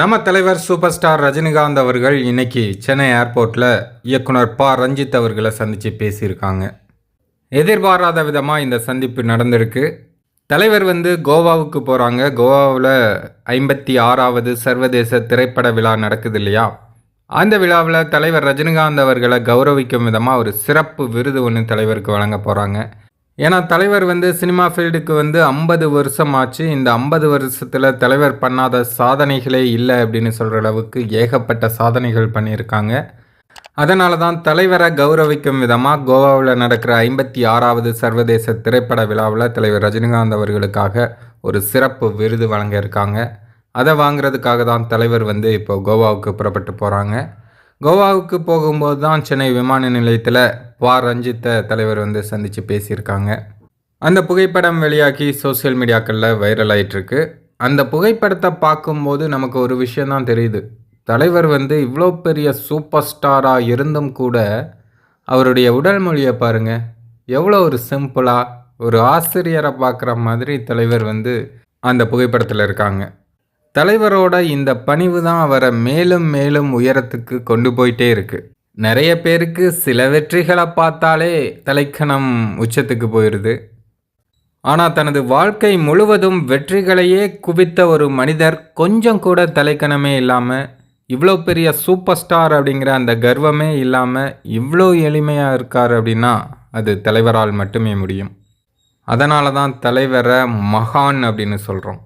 நம்ம தலைவர் super star Rajinikanth அவர்கள் இன்னைக்கு சென்னை ஏர்போர்ட்டில் இயக்குனர் ப. ரஞ்சித் அவர்களை சந்தித்து பேசியிருக்காங்க. எதிர்பாராத விதமாக இந்த சந்திப்பு நடந்திருக்கு. தலைவர் வந்து கோவாவுக்கு போகிறாங்க கோவாவில் ஐம்பத்தி ஆறாவது சர்வதேச திரைப்பட விழா நடக்குது இல்லையா? அந்த விழாவில் தலைவர் ரஜினிகாந்த் அவர்களை கௌரவிக்கும் விதமாக ஒரு சிறப்பு விருது ஒன்று தலைவருக்கு வழங்க போகிறாங்க ஏன்னா தலைவர் வந்து சினிமா ஃபீல்டுக்கு வந்து ஐம்பது வருஷம் ஆச்சு இந்த ஐம்பது வருஷத்தில் தலைவர் பண்ணாத சாதனைகளே இல்லை அப்படின்னு சொல்கிற அளவுக்கு ஏகப்பட்ட சாதனைகள் பண்ணியிருக்காங்க. அதனால தான் தலைவரை கௌரவிக்கும் விதமாக கோவாவில் நடக்கிற ஐம்பத்தி ஆறாவது சர்வதேச திரைப்பட விழாவில் தலைவர் ரஜினிகாந்த் அவர்களுக்காக ஒரு சிறப்பு விருது வழங்க இருக்காங்க. அதை வாங்குறதுக்காக தான் தலைவர் வந்து இப்போ கோவாவுக்கு புறப்பட்டு போகிறாங்க கோவாவுக்கு போகும்போது தான் சென்னை விமான நிலையத்தில் பா ரஞ்சித்தை தலைவர் வந்து சந்தித்து பேசியிருக்காங்க. அந்த புகைப்படம் வெளியாகி சோஷியல் மீடியாக்களில் வைரல் ஆகிட்டுருக்கு அந்த புகைப்படத்தை பார்க்கும்போது நமக்கு ஒரு விஷயந்தான் தெரியுது. தலைவர் வந்து இவ்வளோ பெரிய சூப்பர் ஸ்டாராக இருந்தும் கூட அவருடைய உடல் மொழியை பாருங்கள் எவ்வளோ ஒரு சிம்பிளாக ஒரு ஆசிரியரை பார்க்குற மாதிரி தலைவர் வந்து அந்த புகைப்படத்தில் இருக்காங்க. தலைவரோட இந்த பணிவு தான் அவரை மேலும் மேலும் உயரத்துக்கு கொண்டு போயிட்டே இருக்கு. நிறைய பேருக்கு சில வெற்றிகளை பார்த்தாலே தலைக்கணம் உச்சத்துக்கு போயிடுது ஆனால் தனது வாழ்க்கை முழுவதும் வெற்றிகளையே குவித்த ஒரு மனிதர் கொஞ்சம் கூட தலைக்கணமே இல்லாமல் இவ்வளோ பெரிய சூப்பர் ஸ்டார் அப்படிங்கிற அந்த கர்வமே இல்லாமல் இவ்வளோ எளிமையாக இருக்கார் அப்படின்னா அது தலைவரால் மட்டுமே முடியும். அதனால தான் தலைவரை மகான் அப்படின்னு சொல்கிறோம்